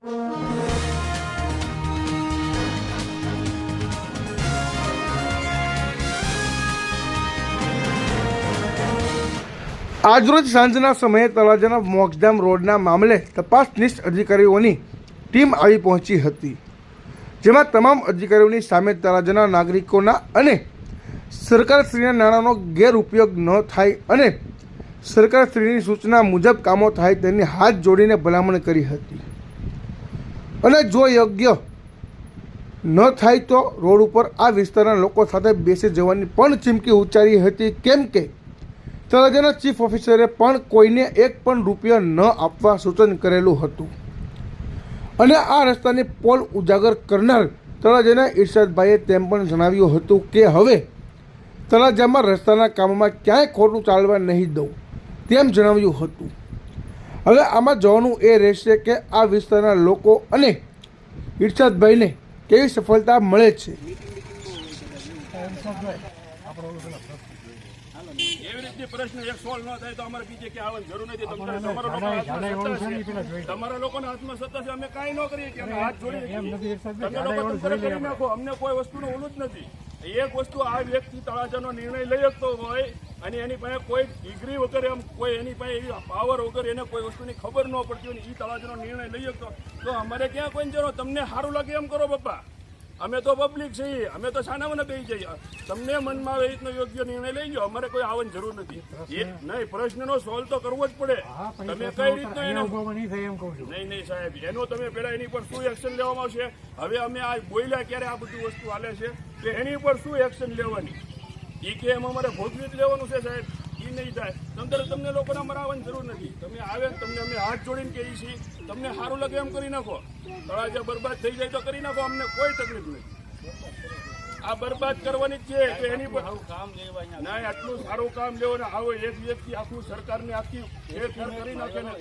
આજરોજ સાંજના સમયે તળાજાના મોક્ષધામ રોડના મામલે તપાસનિષ્ઠ અધિકારીઓની ટીમ આવી પહોંચી હતી, જેમાં તમામ અધિકારીઓની સામે તળાજાના નાગરિકોના અને સરકારશ્રીના નાણાંનો ગેરઉપયોગ ન થાય અને સરકારશ્રીની સૂચના મુજબ કામો થાય તેની હાથ જોડીને ભલામણ કરી હતી. અને જો યોગ્ય ન થાય તો રોડ ઉપર આ વિસ્તારના લોકો સાથે બેસી જવાની પણ ચીમકી ઉચ્ચારી હતી. કેમ કે તળાજાના ચીફ ઓફિસરે પણ કોઈને એક પણ રૂપિયા ન આપવા સૂચન કરેલું હતું. અને આ રસ્તાની પોલ ઉજાગર કરનાર તળાજાના ઇરશાદભાઈએ તેમ પણ જણાવ્યું હતું કે હવે તળાજામાં રસ્તાના કામમાં ક્યાંય ખોટું ચાલવા નહીં દઉં તેમ જણાવ્યું હતું. હવે આમાં જોવાનું એ રહેશે કે આ વિસ્તારના લોકો અને ઈર્ષાદભાઈને કેવી સફળતા મળે છે? એવી રીતની પ્રશ્ન એક સોલ્વ ન થાય તો અમારે બીજે કે આવવાની જરૂર નથી. તમારે તમારા લોકોના હાથમાં સત્તા છે તમારા લોકોના હાથમાં સત્તા છે. અમે કાંઈ ન કરીએ કે અમે હાથ જોડીએ તમે લોકો કરી નાખો. અમને કોઈ વસ્તુનું ઓલું જ નથી. એક વસ્તુ આ વ્યક્તિ તળાજાનો નિર્ણય લઈ શકતો હોય અને એની પાસે કોઈ ડિગ્રી વગર એમ કોઈ એની પાસે એવી પાવર વગર એને કોઈ વસ્તુની ખબર ન પડતી હોય એ તળાજનો નિર્ણય લઈ શકતો તો અમારે ક્યાં કોઈ જરૂર? તમને સારું લાગે એમ કરો પપ્પા. અમે તો પબ્લિક છીએ. અમે તો છાનામાં કહી જઈએ. તમને મનમાં આવે રીતનો યોગ્ય નિર્ણય લઈ ગયો અમારે કોઈ આવવાની જરૂર નથી. એ નહીં પ્રશ્નનો સોલ્વ તો કરવો જ પડે. તમે કઈ રીતનો એનો નહીં નહીં સાહેબ. એનો તમે પેલા એની પર શું એક્શન લેવામાં આવશે? હવે અમે આ બોલ્યા ક્યારે આ બધી વસ્તુ હાલે છે? કે એની પર શું એક્શન લેવાની? એ કે એમ અમારે ભોગવી જ લેવાનું છે સાહેબ. એ નહીં થાય. તંત્ર તમને લોકોને અમારે આવવાની જરૂર નથી. તમે આવે તમને અમે હાથ જોડીને કહીએ છીએ. તમને સારું લાગે એમ કરી નાખો. તળાજા બરબાદ થઈ જાય તો કરી નાખો. અમને કોઈ તકલીફ નથી. આ બરબાદ કરવાની જ છે કે એની પર ના આટલું સારું કામ લેવો ને આવો એક વ્યક્તિ આખું સરકારને આખી કરી નાખે ને